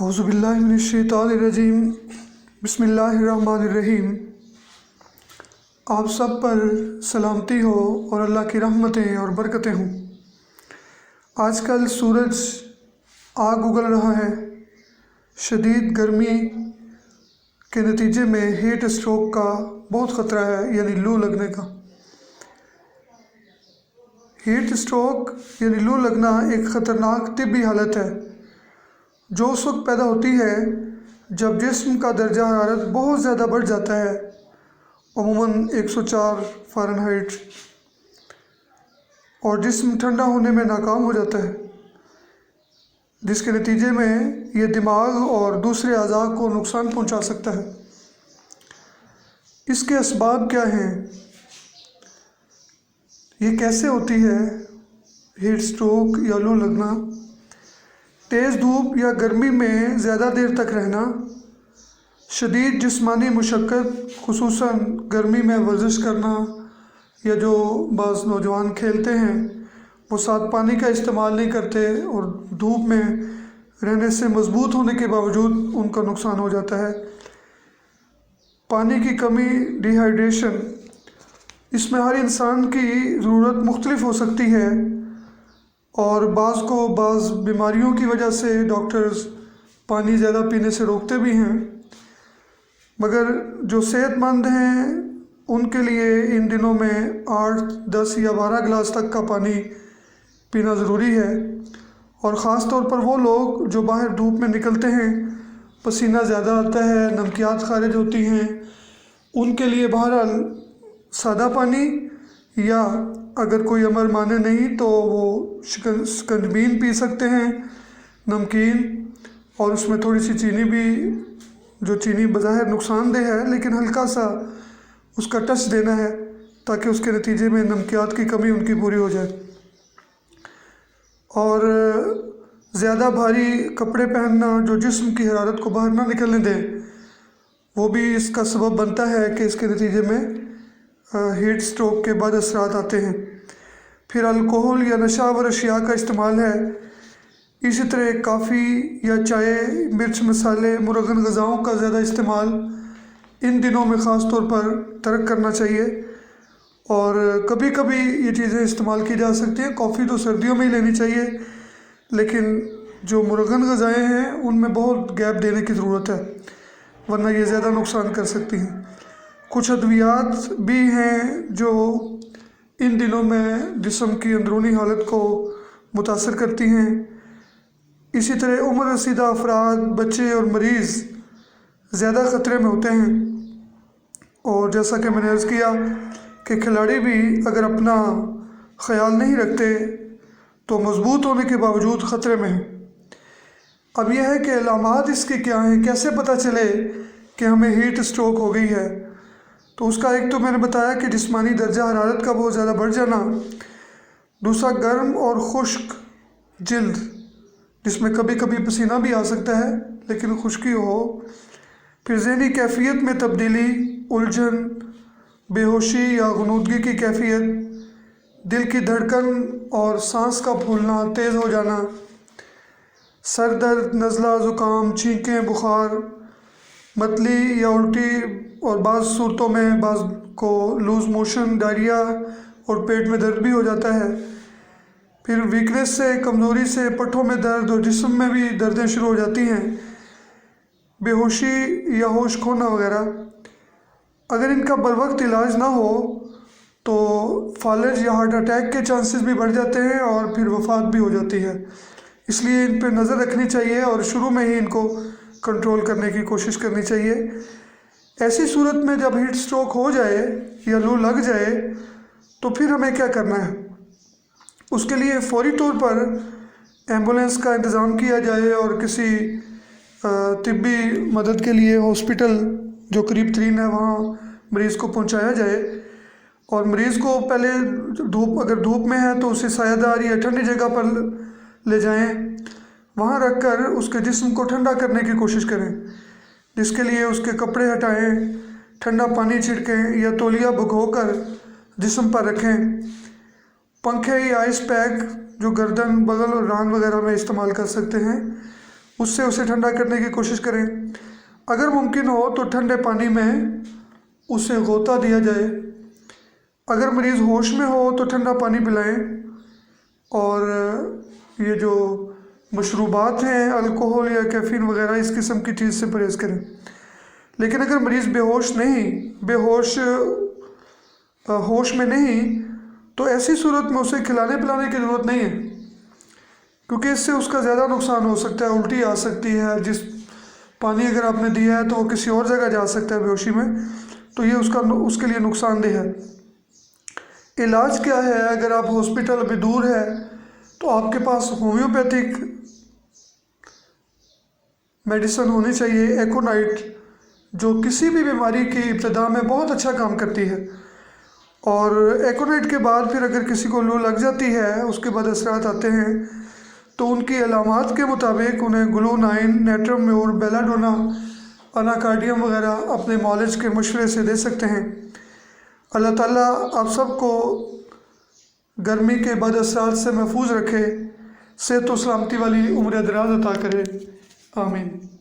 हौज़बिल्लिनशैतानरजीम बिस्मिल्लाहिर्रहमानिर्रहीम आप सब पर सलामती हो और अल्लाह की रहमतें और बरकतें हों। आजकल सूरज आग उगल रहा है। शदीद गर्मी के नतीजे में हीट स्ट्रोक का बहुत ख़तरा है, यानी लू लगने का। हीट स्ट्रोक यानी लू लगना एक ख़तरनाक तिबी हालत है। जो उस वक्त पैदा होती है, जब जिस्म का दर्जा हरारत बहुत ज़्यादा बढ़ जाता है, अमूमन 104 फ़ारेनहाइट, और जिस्म ठंडा होने में नाकाम हो जाता है। जिसके नतीजे में ये दिमाग और दूसरे अज़ा को नुकसान पहुँचा सकता है। इसके इसबाब क्या हैं? ये कैसे होती है? हीट स्ट्रोक या लू लगना? तेज़ धूप या गर्मी में ज़्यादा देर तक रहना शदीद जिस्मानी मुशक्क़त खसूस गर्मी में वर्जिश करना या जो बाज़ नौजवान खेलते हैं, वो साथ पानी का इस्तेमाल नहीं करते और धूप में रहने से मज़बूत होने के बावजूद उनका नुकसान हो जाता है। पानी की कमी डिहाइड्रेशन इसमें हर इंसान की ज़रूरत मुख्तलिफ़ हो सकती है। और बाज़ को बाज़ बीमारियों की वजह से डॉक्टर्स पानी ज़्यादा पीने से रोकते भी हैं। मगर जो सेहतमंद हैं, उनके लिए इन दिनों में आठ, दस या बारह गिलास तक का पानी पीना ज़रूरी है। और ख़ास तौर पर वो लोग जो बाहर धूप में निकलते हैं, पसीना ज़्यादा आता है नमकियात खारिज होती हैं, उनके लिए बहरहाल सादा पानी या अगर कोई अमर माने नहीं तो वो शिकंजबीन पी सकते हैं, नमकीन, और उसमें थोड़ी सी चीनी भी, जो चीनी बज़ाहिर नुकसानदेह है, लेकिन हल्का सा उसका टच देना है, ताकि उसके नतीजे में नमकियात की कमी उनकी पूरी हो जाए। और ज़्यादा भारी कपड़े पहनना, जो जिस्म की हरारत को बाहर ना निकलने दें, वो भी इसका सबब बनता है कि इसके नतीजे में हीट स्ट्रोक के बाद असरात आते हैं। फिर अल्कोहल या नशावर अशिया का इस्तेमाल है। इसी तरह काफ़ी या चाय, मिर्च मसाले, मुरगन गज़ाओं का ज़्यादा इस्तेमाल इन दिनों में ख़ास तौर पर तर्क करना चाहिए। और कभी कभी ये चीज़ें इस्तेमाल की जा सकती हैं। कॉफ़ी तो सर्दियों में ही लेनी चाहिए, लेकिन जो मुरगन गज़ाएँ हैं, उनमें बहुत गैप देने की ज़रूरत है, वरना ये ज़्यादा नुकसान कर सकती हैं। कुछ अद्वियात भी हैं जो इन दिनों में जिसम की अंदरूनी हालत को मुतासर करती हैं। इसी तरह उम्र रसीदा अफराद, बच्चे और मरीज़ ज़्यादा ख़तरे में होते हैं। और जैसा कि मैंने अर्ज़ किया कि खिलाड़ी भी अगर अपना ख्याल नहीं रखते तो मज़बूत होने के बावजूद ख़तरे में हैं। अब यह है कि अलामत इसके क्या हैं, कैसे पता चले कि हमें हीट स्ट्रोक हो गई है? तो उसका एक तो मैंने बताया कि जिसमानी दर्जा हरारत का बहुत ज़्यादा बढ़ जाना। दूसरा, गर्म और खुश्क जल्द, जिसमें कभी कभी पसीना भी आ सकता है, लेकिन खुश्की हो। फिर जहनी कैफियत में तब्दीली, उलझन, बेहोशी या गनूदगी की कैफियत, दिल की धड़कन और सांस का फूलना तेज़ हो जाना। सर दर्द, नज़ला, ज़ुकाम छींकें बुखार मतली या उल्टी और बाज़ सूरतों में बाज़ को लूज़ मोशन, डायरिया और पेट में दर्द भी हो जाता है। फिर वीकनेस से, कमज़ोरी से, पट्ठों में दर्द और जिसम में भी दर्दें शुरू हो जाती हैं। बेहोशी या होश खोना वगैरह। अगर इनका बर वक्त इलाज ना हो तो फालज या हार्ट अटैक के चांसेस भी बढ़ जाते हैं और फिर वफात भी हो जाती है। इसलिए इन पर नज़र रखनी चाहिए और शुरू में ही इनको कंट्रोल करने की कोशिश करनी चाहिए। ऐसी सूरत में जब हीट स्ट्रोक हो जाए या लू लग जाए तो फिर हमें क्या करना है? उसके लिए फौरी तौर पर एंबुलेंस का इंतज़ाम किया जाए और किसी तिब्बी मदद के लिए हॉस्पिटल जो करीब तरीन है, वहाँ मरीज़ को पहुँचाया जाए। और मरीज़ को पहले धूप, अगर धूप में है तो उसे सायादार या ठंडी जगह पर ले जाएँ। वहाँ रख कर उसके जिस्म को ठंडा करने की कोशिश करें, जिसके लिए उसके कपड़े हटाएँ, ठंडा पानी छिड़कें या तोलिया तौलिया भुगोकर जिस्म पर रखें। पंखे या आइस पैक जो गर्दन, बगल और रान वगैरह में इस्तेमाल कर सकते हैं, उससे उसे ठंडा करने की कोशिश करें। अगर मुमकिन हो तो ठंडे पानी में उसे गोता दिया जाए। अगर मरीज़ होश में हो तो ठंडा पानी पिलाएँ और ये जो मशरूबात हैं, अल्कोहल या कैफ़ीन वगैरह, इस किस्म की चीज़ से परहेज़ करें। लेकिन अगर मरीज़ बेहोश नहीं, बेहोश होश में नहीं तो ऐसी सूरत में उसे खिलाने पिलाने की ज़रूरत नहीं है, क्योंकि इससे उसका ज़्यादा नुकसान हो सकता है, उल्टी आ सकती है। जिस पानी अगर आपने दिया है तो वो किसी और जगह जा सकता है बेहोशी में तो ये उसका उसके लिए नुकसानदेह है। इलाज क्या है? अगर आप हॉस्पिटल अभी दूर है तो आपके पास होम्योपैथिक मेडिसिन होनी चाहिए, एकोनाइट, जो किसी भी बीमारी की इब्तदा में बहुत अच्छा काम करती है। और एकोनाइट के बाद फिर अगर किसी को लू लग जाती है, उसके बाद असरात आते हैं तो उनकी अलामात के मुताबिक उन्हें ग्लू नाइन नेट्रम बेलाडोना, अनाकार्डियम वगैरह अपने मॉलेज के मशवरे से दे सकते हैं। अल्लाह ताला आप सबको गर्मी के बाद असरात से महफूज रखे, सेहत व सलामती वाली उम्र दराज अता करे। आमीन।